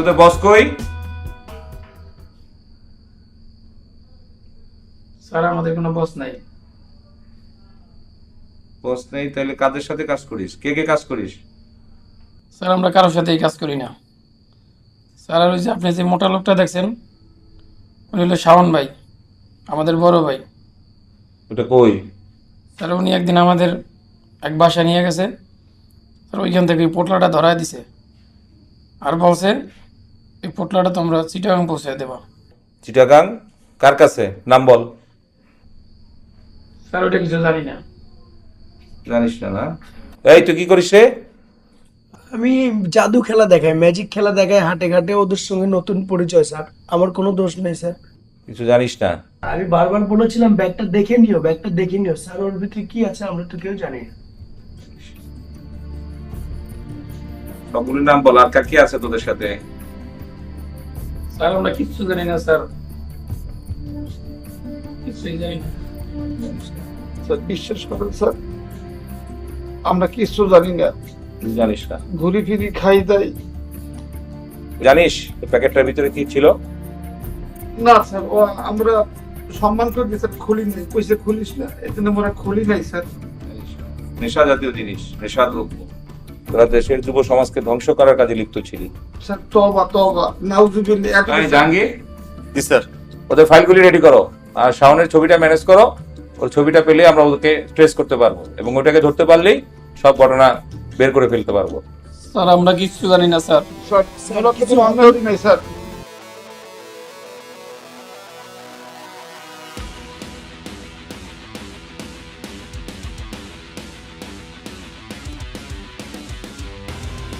তোদের বস কই? স্যার আমাদের কোনো বস নাই। বস নেই তাহলে কাদের সাথে কাজ করিস? কে কে কাজ করিস? স্যার আমরা কারোর সাথেই কাজ করি না। স্যার আর ওই যে আপনি যে মোটা লোকটা দেখছেন উনি হলো শাওন ভাই আমাদের বড় ভাই। ওটা কই? স্যার উনি একদিন আমাদের এক বাসা নিয়ে গেছে। স্যার ওইখান থেকে এই পোটলাটা ধরায় দিছে। আর বলছে এই পোটলাটা তোমরা চিটাগাং পৌঁছে দেবা। চিটাগাং? কার কাছে? নাম বল। স্যার ওটা কিছু জানি না। জানিস না না? এই তুই কি করিস রে? আমি জাদু খেলা দেখাই ম্যাজিক খেলা দেখাই হাটে ঘাটে ওদের সঙ্গে নতুন পরিচয় স্যার। আমার কোনো দোষ নেই স্যার। কিছু জানিস না? আমি বারবার বলেছিলাম ব্যাগটা দেখে নিও ব্যাগটা দেখে নিও। স্যার ওর ভিতরে কি আছে আমরা তো কেউ জানি না। সবগুলোর নাম বল আর কার কি আছে তোদের সাথে? স্যার আমরা কিচ্ছু জানি না স্যার। কিছুই জানি না। স্যার বিশ্বাস করেন স্যার আমরা কিছু জানি না। জানিস না। ঘুরি ফিরি খাই দাই। জানিস প্যাকেটটার ভিতরে কি ছিল? না স্যার ও আমরা সম্মান করে স্যার খুলি নাই কইসে খুলিস না এই জন্য আমরা খুলি নাই স্যার। নেশা জাতীয় জিনিস নেশা দ্রব্য তোরা দেশের যুব সমাজকে ধ্বংস করার কাজে লিপ্ত ছিলি স্যার তবা তবা নাউজুবিল্লাহ জাহাঙ্গীর? জি স্যার। ওদের ফাইলগুলি রেডি করো। আর শাওনের ছবিটা ম্যানেজ করো। ওর ছবিটা পেলে আমরা ওদেরকে ট্রেস করতে পারব। এবং ওটাকে ধরতে পারলেই সব ঘটনা বের করে ফেলতে পারব। স্যার আমরা কিছু জানি না স্যার। স্যার কিছু আমরা নাই স্যার।